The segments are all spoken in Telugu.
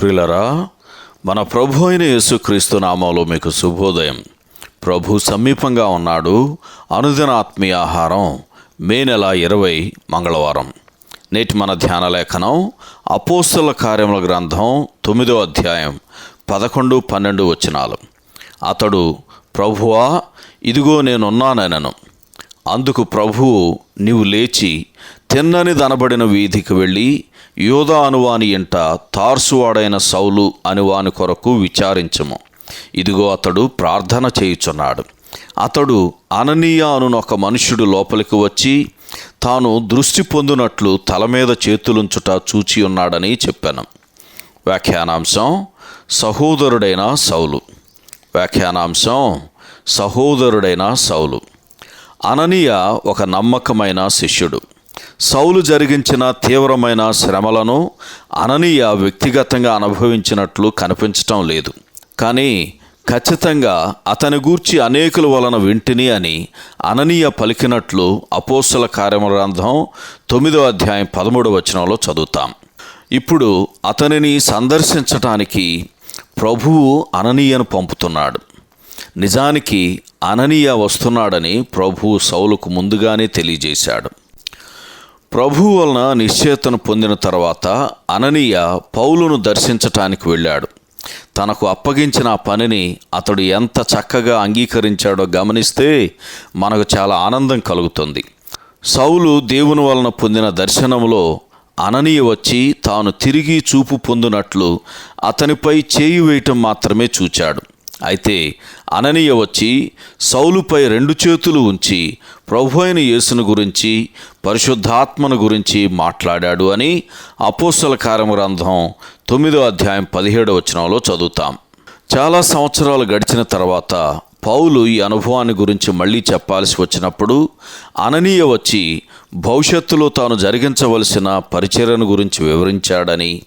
ప్రిలరా మన ప్రభు అయిన యేసుక్రీస్తు నామంలో మీకు శుభోదయం. ప్రభు సమీపంగా ఉన్నాడు. అనుదిన ఆత్మీయ ఆహారం మే నెల ఇరవై మంగళవారం. నేటి మన ధ్యాన లేఖనం అపోస్తుల కార్యముల గ్రంథం తొమ్మిదో అధ్యాయం పదకొండు పన్నెండు వచనాలు. అతడు ప్రభువా ఇదిగో నేనున్నానెనను. అందుకు ప్రభువు నీవు లేచి తిన్నని దనబడిన వీధికి వెళ్ళి యోధా అనువాని ఇంట తార్సువాడైన సౌలు అనువాని కొరకు విచారించము. ఇదిగో అతడు ప్రార్థన చేయుచున్నాడు. అతడు అననీయ అనునొక మనుష్యుడు లోపలికి వచ్చి తాను దృష్టి పొందినట్లు తల మీద చేతులుంచుట చూచి ఉన్నాడని చెప్పాను. వ్యాఖ్యానాంశం సహోదరుడైన సౌలు. వ్యాఖ్యానాంశం సహోదరుడైన సౌలు. అననీయ ఒక నమ్మకమైన శిష్యుడు. సౌలు జరిగించిన తీవ్రమైన శ్రమలను అననీయ వ్యక్తిగతంగా అనుభవించినట్లు కనిపించటం లేదు. కానీ ఖచ్చితంగా అతని గూర్చి అనేకుల వలన వింటిని అని అననీయ పలికినట్లు అపోస్తుల కార్యగ్రంథం తొమ్మిదో అధ్యాయం పదమూడవ వచనంలో చదువుతాం. ఇప్పుడు అతనిని సందర్శించటానికి ప్రభువు అననీయను పంపుతున్నాడు. నిజానికి అననీయ వస్తున్నాడని ప్రభువు సౌలుకు ముందుగానే తెలియజేశాడు. ప్రభు వలన నిశ్చేతను పొందిన తర్వాత అననీయ పౌలును దర్శించటానికి వెళ్ళాడు. తనకు అప్పగించిన ఆ పనిని అతడు ఎంత చక్కగా అంగీకరించాడో గమనిస్తే మనకు చాలా ఆనందం కలుగుతుంది. సౌలు దేవుని వలన పొందిన దర్శనంలో అననీయ వచ్చి తాను తిరిగి చూపు పొందినట్లు అతనిపై చేయి వేయటం మాత్రమే చూచాడు. అయితే అననీయ వచ్చి సౌలుపై రెండు చేతులు ఉంచి ప్రభు అయిన యేసును గురించి పరిశుద్ధాత్మను గురించి మాట్లాడాడు అని అపోస్తల కార్యగ్రంథం తొమ్మిదో అధ్యాయం పదిహేడవ వచనంలో చదువుతాం. చాలా సంవత్సరాలు గడిచిన తర్వాత పౌలు ఈ అనుభవాన్ని గురించి మళ్ళీ చెప్పాల్సి వచ్చినప్పుడు అననీయ వచ్చి భవిష్యత్తులో తాను జరిగించవలసిన పరిచర్యను గురించి వివరించాడని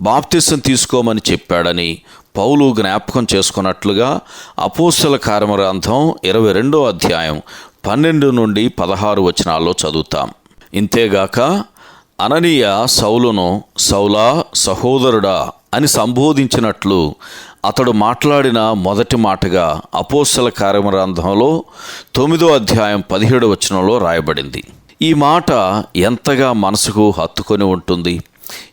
బాప్తిసం తీసుకోమని చెప్పాడని పౌలు జ్ఞాపకం చేసుకున్నట్లుగా అపోస్తల కార్యగ్రంథం ఇరవై రెండో అధ్యాయం పన్నెండు నుండి పదహారు వచనాల్లో చదువుతాం. ఇంతేగాక అననీయ సౌలును సౌలా సహోదరుడా అని సంబోధించినట్లు అతడు మాట్లాడిన మొదటి మాటగా అపోస్తల కార్యగ్రంథంలో తొమ్మిదో అధ్యాయం పదిహేడు వచనంలో రాయబడింది. ఈ మాట ఎంతగా మనసుకు హత్తుకొని ఉంటుంది?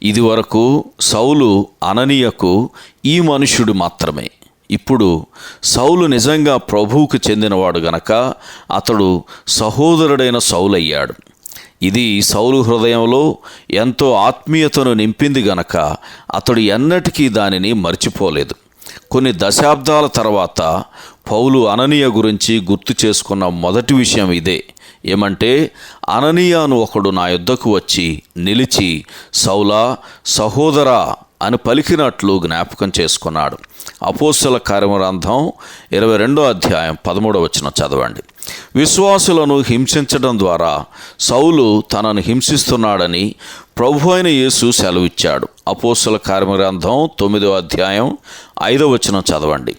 ఇదివరకు సౌలు అననీయకు ఈ మనుష్యుడు మాత్రమే. ఇప్పుడు సౌలు నిజంగా ప్రభువుకు చెందినవాడు గనక అతడు సహోదరుడైన సౌలయ్యాడు. ఇది సౌలు హృదయంలో ఎంతో ఆత్మీయతను నింపింది గనక అతడు ఎన్నటికీ దానిని మర్చిపోలేదు. కొన్ని దశాబ్దాల తర్వాత పౌలు అననీయ గురించి గుర్తు చేసుకున్న మొదటి విషయం ఇదే. ఏమంటే అననీయాను ఒకడు నా యుద్ధకు వచ్చి నిలిచి సౌలా సహోదరా అని పలికినట్లు జ్ఞాపకం చేసుకున్నాడు. అపోసల కార్యగ్రంథం ఇరవై రెండో అధ్యాయం పదమూడవ వచ్చిన చదవండి. విశ్వాసులను హింసించడం ద్వారా సౌలు తనను హింసిస్తున్నాడని ప్రభు అయిన యేసు సెలవిచ్చాడు. అపోస్తుల కార్యగ్రంథం తొమ్మిదో అధ్యాయం ఐదవ వచనం చదవండి.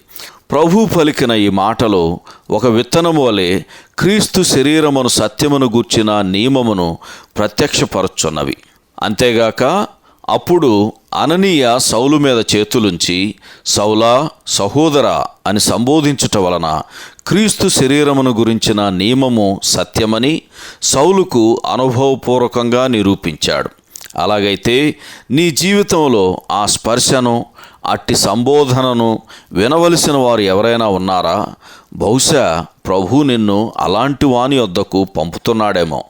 ప్రభు పలికిన ఈ మాటలు ఒక విత్తనం వలె క్రీస్తు శరీరమును సత్యమును గూర్చిన నియమమును ప్రత్యక్షపరచున్నవి. అంతేగాక అప్పుడు అననీయ సౌలు మీద చేతులుంచి సౌలా సహోదర అని సంబోధించుట వలన క్రీస్తు శరీరమును గురించిన నియమము సత్యమని సౌలుకు అనుభవపూర్వకంగా నిరూపించాడు. అలాగైతే నీ జీవితంలో ఆ స్పర్శను అట్టి సంబోధనను వినవలసిన వారు ఎవరైనా ఉన్నారా? బహుశా ప్రభు నిన్ను అలాంటి వాని వద్దకు పంపుతున్నాడేమో.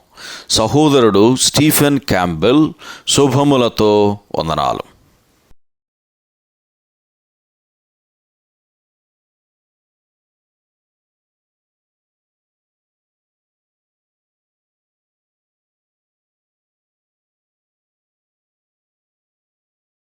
సహోదరుడు స్టీఫెన్ క్యాంబెల్ శుభములతో వందనాలు.